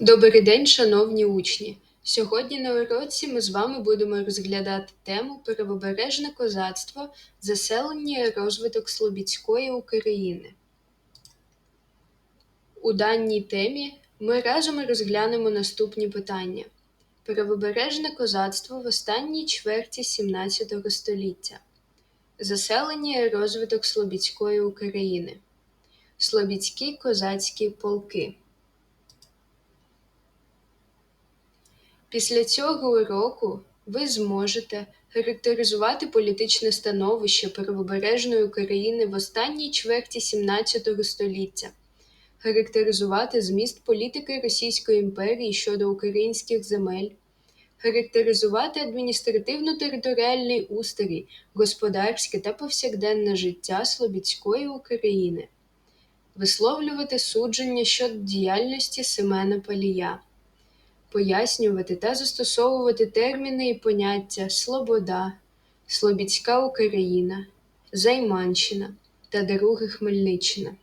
Добрий день, шановні учні! Сьогодні на уроці ми з вами будемо розглядати тему Правобережне козацтво, заселення і розвиток Слобідської України. У даній темі ми разом розглянемо наступні питання: Правобережне козацтво в останній чверті 17 століття, заселення і розвиток Слобідської України, Слобідські козацькі полки. Після цього уроку ви зможете характеризувати політичне становище правобережної України в останній чверті 17 століття, характеризувати зміст політики Російської імперії щодо українських земель, характеризувати адміністративно-територіальний устрій, господарське та повсякденне життя Слобідської України, висловлювати судження щодо діяльності Семена Палія пояснювати та застосовувати терміни і поняття Слобода, Слобідська Україна, Займанщина та Друга Хмельниччина.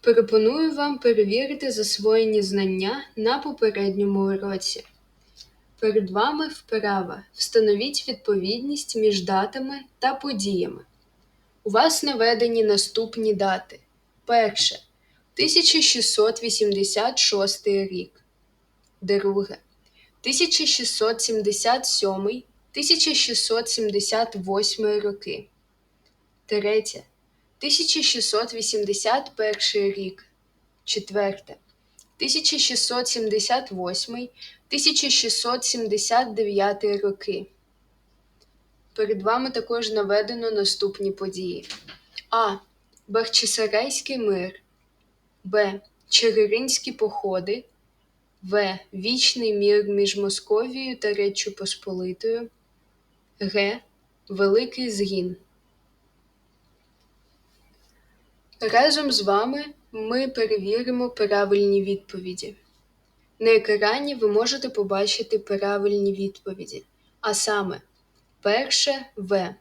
Пропоную вам перевірити засвоєні знання на попередньому уроці. Перед вами вправа. Встановіть відповідність між датами та подіями. У вас наведені наступні дати. Перше. 1686 рік. Друге. 1677 1678 роки. Третє. 1681 рік. Четверте. 1678 1679 роки. Перед вами також наведено наступні події. А. Бахчисарайський мир. Б. Чигиринські походи, В. Вічний мір між Московією та Реччю Посполитою, Г. Великий згін. Разом з вами ми перевіримо правильні відповіді. На екрані ви можете побачити правильні відповіді. А саме, перше В.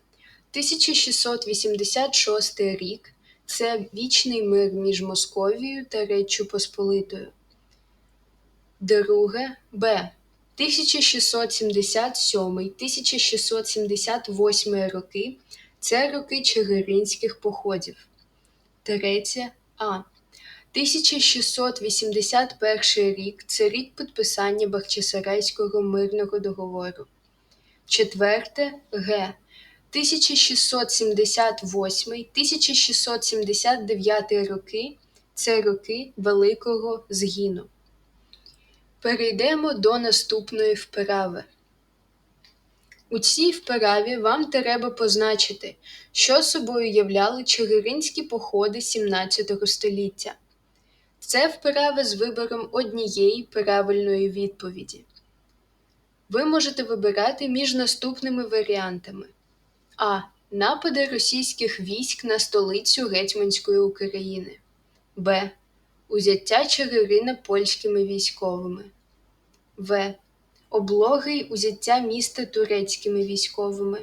1686 рік це вічний мир між Московією та Реччю Посполитою. Друге Б. 1677-1678 роки це роки Чигиринських походів. Третє А. 1681 рік це рік підписання Бахчисарайського мирного договору. Четверте Г. 1678-1679 роки це роки Великого згину. Перейдемо до наступної вправи. У цій вправі вам треба позначити, що собою являли чигиринські походи 17 століття. Це вправа з вибором однієї правильної відповіді. Ви можете вибирати між наступними варіантами. А. Напади російських військ на столицю Гетьманської України. Б. Узяття Чигирина польськими військовими. В. Облоги й узяття міста турецькими військовими.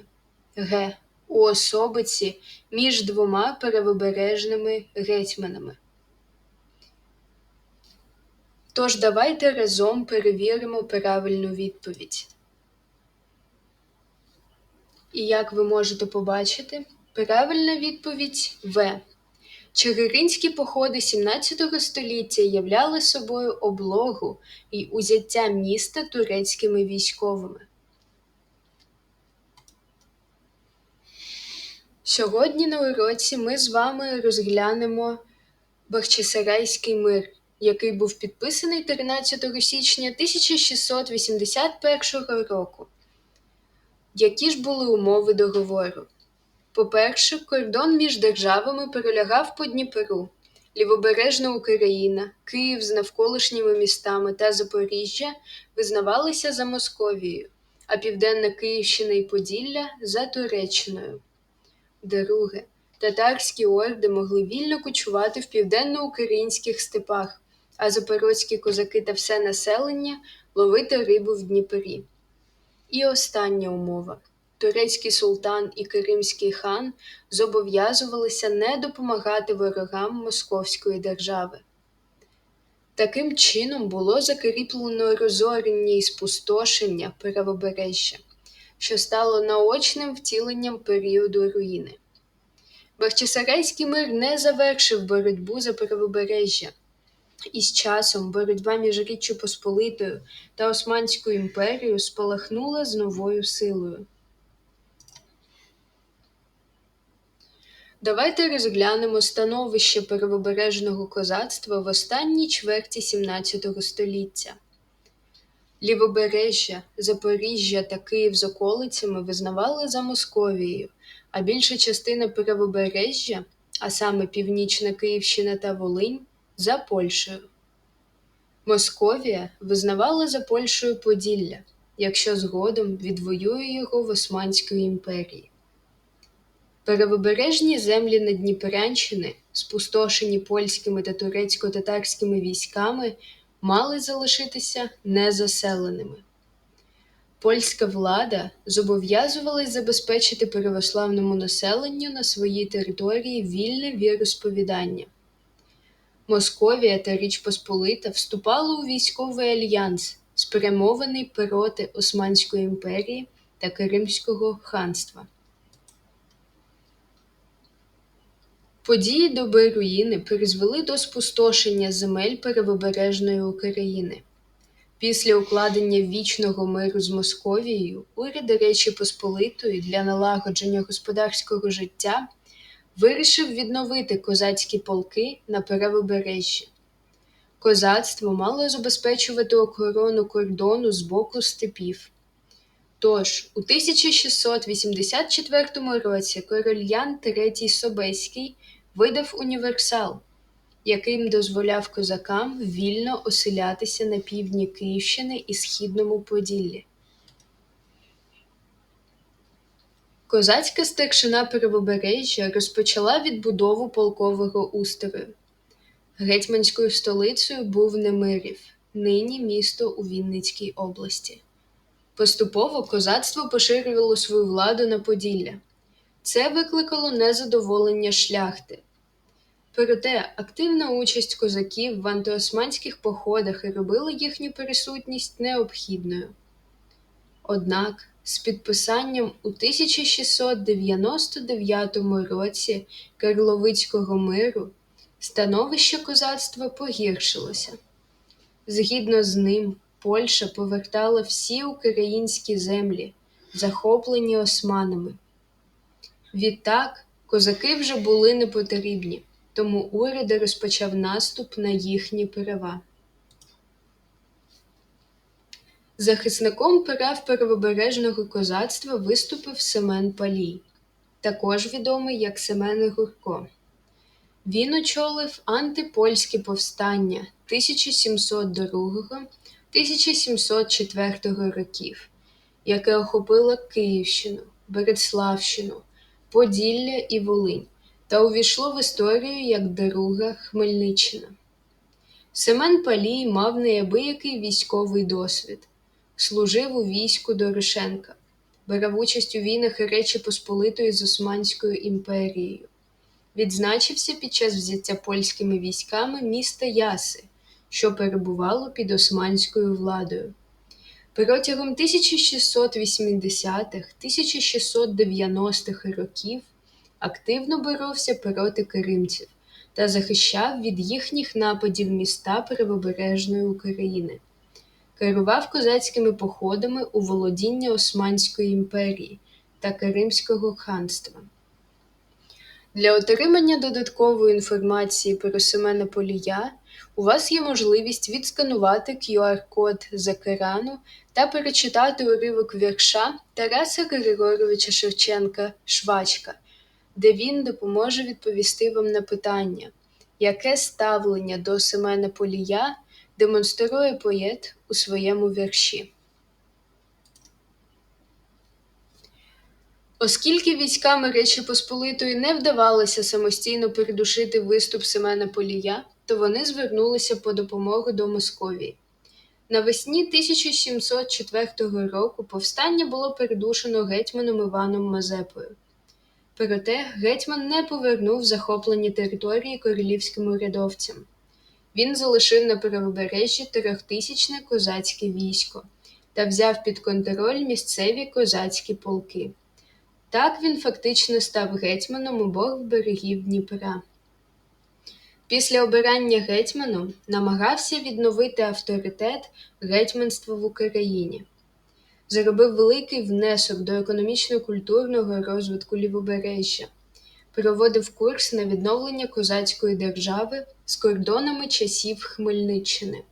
Г. У особиці між двома перевибережними гетьманами. Тож давайте разом перевіримо правильну відповідь. І як ви можете побачити, правильна відповідь В. Чигиринські походи 17 століття являли собою облогу і узяття міста турецькими військовими. Сьогодні на уроці ми з вами розглянемо Бахчисарайський мир, який був підписаний 13 січня 1681 року. Які ж були умови договору? По-перше, кордон між державами перелягав по Дніпру, Лівобережна Україна, Київ з навколишніми містами та Запоріжжя визнавалися за Московією, а Південна Київщина і Поділля за Туреччиною. Друге, татарські орди могли вільно кочувати в південноукраїнських степах, а запорозькі козаки та все населення ловити рибу в Дніпрі. І остання умова турецький султан і кримський хан зобов'язувалися не допомагати ворогам Московської держави. Таким чином було закріплено розорення і спустошення правобережжя, що стало наочним втіленням періоду руїни. Бахчисарайський мир не завершив боротьбу за правобережжя, і з часом боротьба між Річчю Посполитою та Османською імперією спалахнула з новою силою. Давайте розглянемо становище правобережного козацтва в останній чверті XVII століття. Лівобережжя, Запоріжжя та Київ з околицями визнавали за Московією, а більша частина правобережжя, а саме Північна Київщина та Волинь, за Польщею. Московія визнавала за Польщею Поділля, якщо згодом відвоює його в Османської імперії. Перевибережні землі Надніпрянщини, спустошені польськими та турецько-татарськими військами, мали залишитися незаселеними. Польська влада зобов'язувалась забезпечити православному населенню на своїй території вільне віросповідання. Московія та Річ Посполита вступали у військовий альянс, спрямований проти Османської імперії та Кримського ханства. Події доби руїни призвели до спустошення земель Перевобережної України. Після укладення вічного миру з Московією уряд Речі Посполитої для налагодження господарського життя вирішив відновити козацькі полки на Перевобережжі. Козацтво мало забезпечувати охорону кордону з боку степів. Тож, у 1684 році король Ян III Собеський видав універсал, яким дозволяв козакам вільно оселятися на півдні Київщини і Східному Поділлі. Козацька старшина Правобережжя розпочала відбудову полкового устрою. Гетьманською столицею був Немирів, нині місто у Вінницькій області. Поступово козацтво поширювало свою владу на Поділля. Це викликало незадоволення шляхти. Проте активна участь козаків в антиосманських походах і робила їхню присутність необхідною. Однак з підписанням у 1699 році Карловицького миру становище козацтва погіршилося. Згідно з ним, Польща повертала всі українські землі, захоплені османами. Відтак козаки вже були непотрібні, тому уряд розпочав наступ на їхні права. Захисником прав правобережного козацтва виступив Семен Палій, також відомий як Семен Гурко. Він очолив антипольське повстання 1702-1704 років, яке охопило Київщину, Береславщину, Поділля і Волинь та увійшло в історію як Друга Хмельниччина. Семен Палій мав неабиякий військовий досвід, служив у війську Дорошенка, брав участь у війнах Речі Посполитої з Османською імперією. Відзначився під час взяття польськими військами міста Яси, що перебувало під османською владою. Протягом 1680-1690-х років активно боровся проти кримців та захищав від їхніх нападів міста Правобережної України, керував козацькими походами у володіння Османської імперії та Кримського ханства. Для отримання додаткової інформації про Семена Полія у вас є можливість відсканувати QR-код з екрану та перечитати уривок вірша Тараса Григоровича Шевченка Швачка, де він допоможе відповісти вам на питання, яке ставлення до Семена Полія демонструє поет у своєму вірші. Оскільки військами Речі Посполитої не вдавалося самостійно придушити виступ Семена Полія, то вони звернулися по допомогу до Московії. Навесні 1704 року повстання було придушено гетьманом Іваном Мазепою. Проте гетьман не повернув захоплені території королівським урядовцям. Він залишив на правобережжі трьохтисячне козацьке військо та взяв під контроль місцеві козацькі полки. Так він фактично став гетьманом обох берегів Дніпра. Після обирання гетьманом намагався відновити авторитет гетьманства в Україні, зробив великий внесок до економічно-культурного розвитку лівобережжя, проводив курс на відновлення козацької держави з кордонами часів Хмельниччини.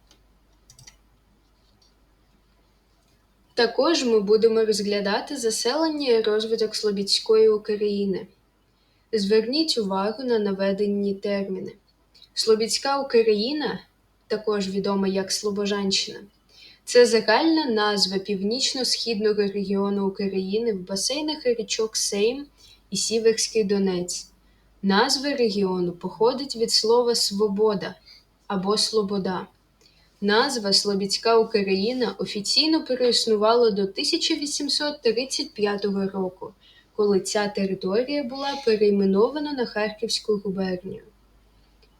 Також ми будемо розглядати заселення і розвиток Слобідської України. Зверніть увагу на наведені терміни. Слобідська Україна, також відома як Слобожанщина, це загальна назва північно-східного регіону України в басейнах річок Сейм і Сіверський Донець. Назва регіону походить від слова свобода або Слобода. Назва Слобідська Україна офіційно переіснувала до 1835 року, коли ця територія була перейменована на Харківську губернію.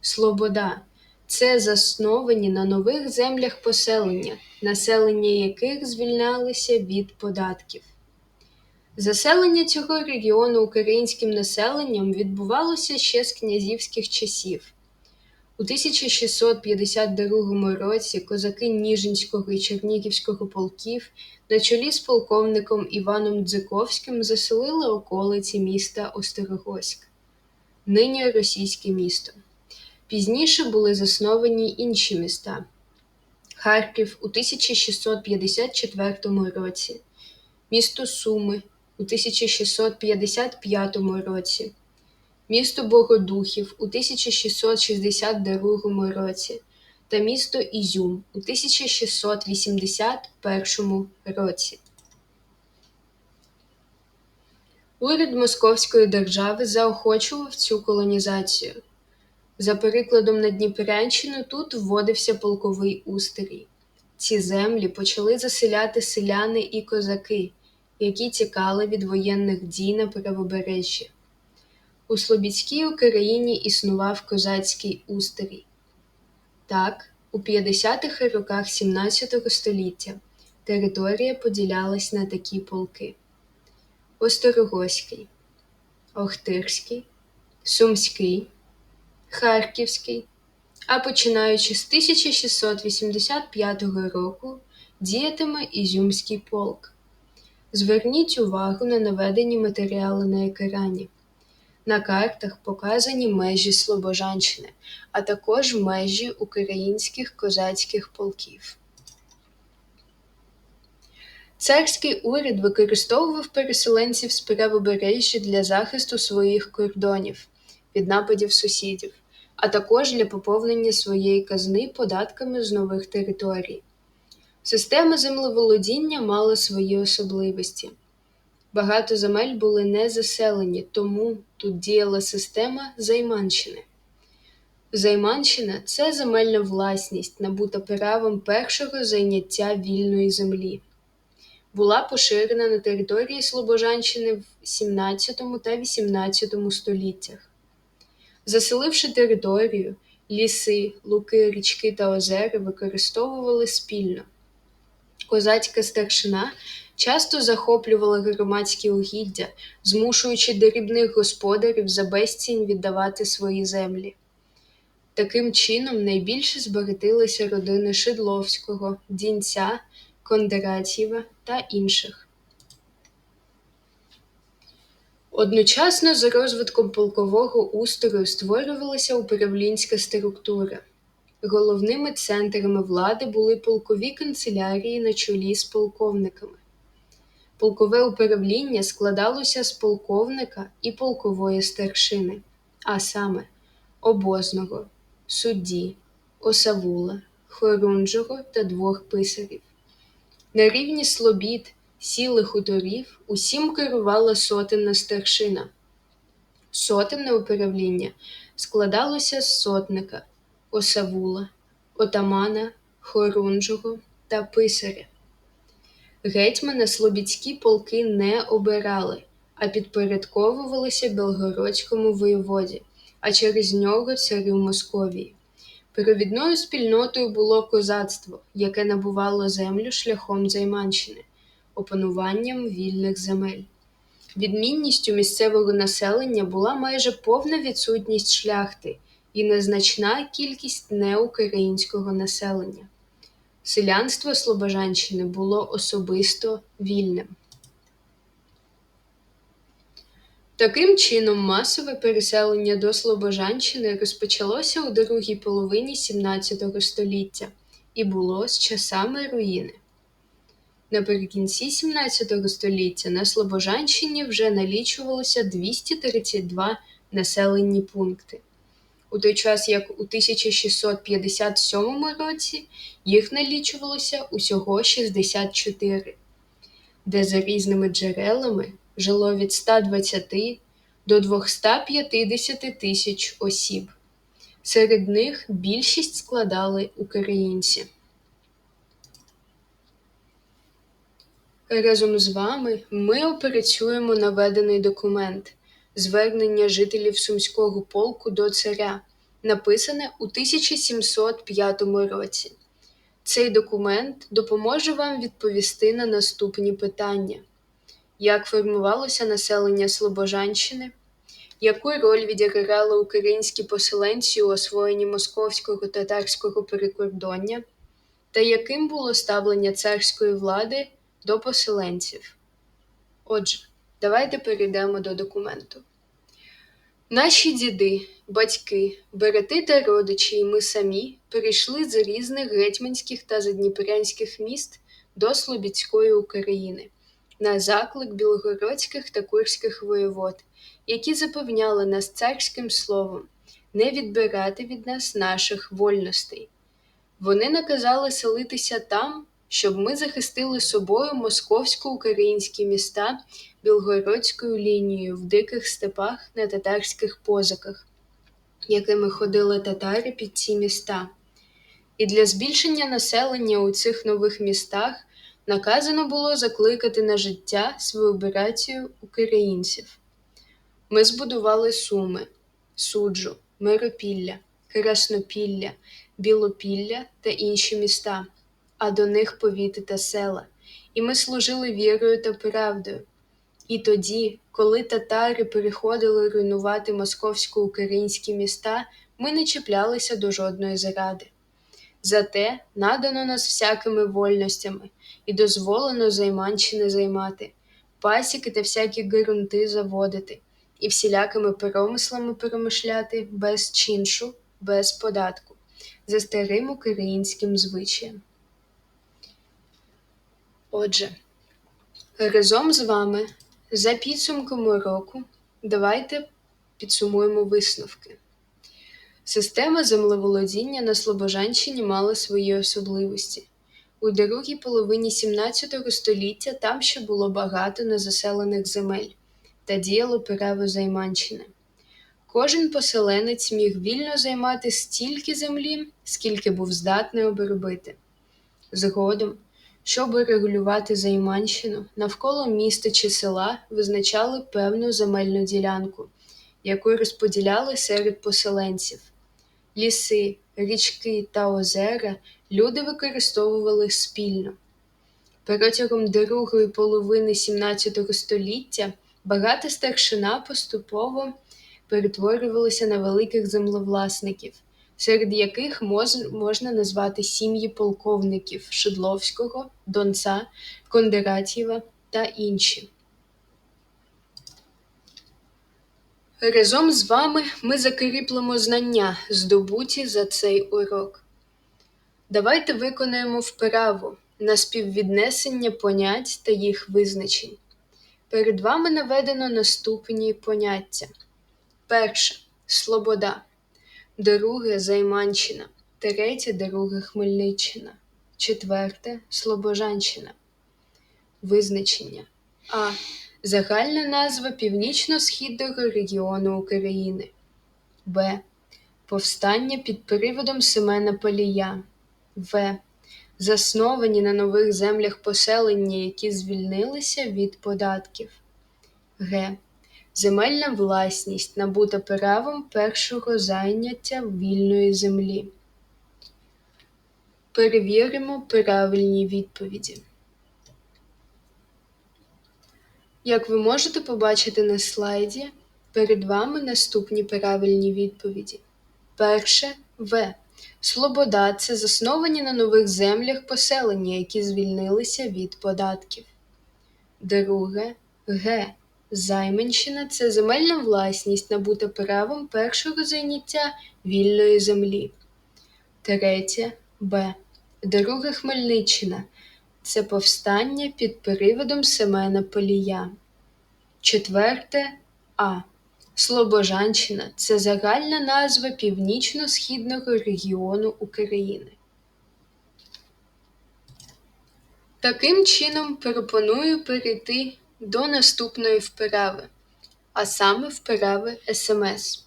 Слобода це засновані на нових землях поселення, населення яких звільнялися від податків. Заселення цього регіону українським населенням відбувалося ще з князівських часів. У 1652 році козаки Ніжинського і Чернігівського полків на чолі з полковником Іваном Дзиковським заселили околиці міста Остерогоськ, нині російське місто. Пізніше були засновані інші міста Харків у 1654 році, місто Суми у 1655 році місто Богодухів у 1662 році та місто Ізюм у 1681 році. Уряд Московської держави заохочував цю колонізацію. За перекладом на Дніпрянщину тут вводився полковий устрій. Ці землі почали заселяти селяни і козаки, які тікали від воєнних дій на правобережжі. У Слобідській Україні існував козацький устрій. Так, у 50-х роках 17 століття територія поділялась на такі полки: Осторогоський, Охтирський, Сумський, Харківський, а починаючи з 1685 року діятиме Ізюмський полк. Зверніть увагу на наведені матеріали на екрані. На картах показані межі Слобожанщини, а також межі українських козацьких полків. Царський уряд використовував переселенців з правобережжя для захисту своїх кордонів від нападів сусідів, а також для поповнення своєї казни податками з нових територій. Система землеволодіння мала свої особливості. Багато земель були не заселені, тому тут діяла система Займанщини. Займанщина це земельна власність, набута правом першого зайняття вільної землі. Була поширена на території Слобожанщини в 17 та 18 століттях. Заселивши територію, ліси, луки, річки та озери використовували спільно. Козацька старшина часто захоплювала громадські угіддя, змушуючи дрібних господарів за безцінь віддавати свої землі. Таким чином найбільше збагатилися родини Шидловського, Дінця, Кондратєва та інших. Одночасно з розвитком полкового устрою створювалася управлінська структура. Головними центрами влади були полкові канцелярії на чолі з полковниками. Полкове управління складалося з полковника і полкової старшини, а саме обозного, судді, осавула, хорунжого та двох писарів. На рівні слобід, сіли хуторів усім керувала сотенна старшина. Сотенне управління складалося з сотника, осавула, отамана, хорунжого та писаря. Гетьмана слобідські полки не обирали, а підпорядковувалися Белгородському воєводі, а через нього царю Московії. Провідною спільнотою було козацтво, яке набувало землю шляхом займанщини, опануванням вільних земель. Відмінністю місцевого населення була майже повна відсутність шляхти і незначна кількість неукраїнського населення. Селянство Слобожанщини було особисто вільним. Таким чином, масове переселення до Слобожанщини розпочалося у другій половині XVII століття і було з часами руїни. Наприкінці XVII століття на Слобожанщині вже налічувалося 232 населені пункти, у той час як у 1657 році їх налічувалося усього 64, де за різними джерелами жило від 120 до 250 тисяч осіб. Серед них більшість складали українці. Разом з вами ми опрацюємо наведений документ звернення жителів Сумського полку до царя, написане у 1705 році. Цей документ допоможе вам відповісти на наступні питання: як формувалося населення Слобожанщини, яку роль відіграли українські поселенці у освоєнні московського татарського перекордоння, та яким було ставлення царської влади до поселенців? Отже, давайте перейдемо до документу. Наші діди, батьки, берети та родичі, і ми самі перейшли з різних гетьманських та задніпрянських міст до Слобідської України на заклик білогородських та курських воєвод, які запевняли нас царським словом не відбирати від нас наших вольностей. Вони наказали селитися там, щоб ми захистили собою московсько-українські міста білгородською лінією в диких степах на татарських позиках, якими ходили татари під ці міста. І для збільшення населення у цих нових містах наказано було закликати на життя свою братію українців. Ми збудували Суми, суджу, Миропілля, Краснопілля, Білопілля та інші міста, а до них повіти та села, і ми служили вірою та правдою. І тоді, коли татари переходили руйнувати московсько-українські міста, ми не чіплялися до жодної заради. Зате надано нас всякими вольностями і дозволено займанщини займати, пасіки та всякі ґрунти заводити, і всілякими промислами промишляти без чиншу, без податку, за старим українським звичаєм. Отже, разом з вами за підсумками року давайте підсумуємо висновки. Система землеволодіння на Слобожанщині мала свої особливості. У другій половині XVII століття там ще було багато незаселених земель та діяло право займанщини. Кожен поселенець міг вільно займати стільки землі, скільки був здатний обробити. Згодом, щоб регулювати займанщину, навколо міста чи села визначали певну земельну ділянку, яку розподіляли серед поселенців. Ліси, річки та озера люди використовували спільно. Протягом другої половини XVII століття багата старшина поступово перетворювалася на великих землевласників, серед яких можна назвати сім'ї полковників Шидловського, Донца, Кондратєва та інші. Разом з вами ми закріплемо знання, здобуті за цей урок. Давайте виконаємо вправу на співвіднесення понять та їх визначень. Перед вами наведено наступні поняття: перше Слобода, друге Займанщина, третє друге Хмельниччина, четверте Слобожанщина. Визначення А. Загальна назва Північно-Східного регіону України. Б. Повстання під приводом Семена Палія. В. Засновані на нових землях поселення, які звільнилися від податків. Г. Земельна власність набута правом першого зайняття вільної землі. Перевіримо правильні відповіді. Як ви можете побачити на слайді, перед вами наступні правильні відповіді. Перше В. Слобода це засновані на нових землях поселення, які звільнилися від податків. Друге Г. Займенщина це земельна власність, набута правом першого зайняття вільної землі. Третє Б. Друге Хмельниччина це повстання під приводом Семена Полія. Четверте А. Слобожанщина це загальна назва північно-східного регіону України. Таким чином пропоную перейти до наступної вправи, а саме вправи СМС.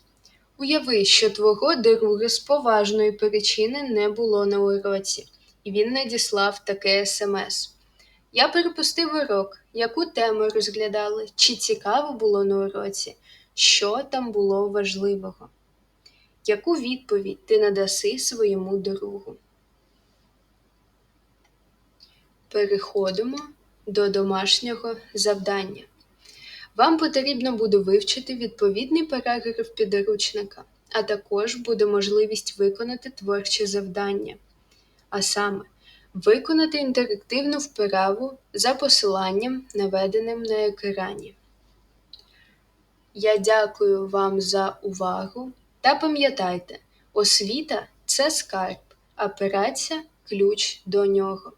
Уяви, що твого друга з поважної причини не було на уроці, і він надіслав таке СМС. Я перепустив урок, яку тему розглядали, чи цікаво було на уроці, що там було важливого. Яку відповідь ти надаси своєму другу? Переходимо до домашнього завдання. Вам потрібно буде вивчити відповідний параграф підручника, а також буде можливість виконати творче завдання, а саме виконати інтерактивну вправу за посиланням, наведеним на екрані. Я дякую вам за увагу та пам'ятайте, освіта це скарб, а праця ключ до нього.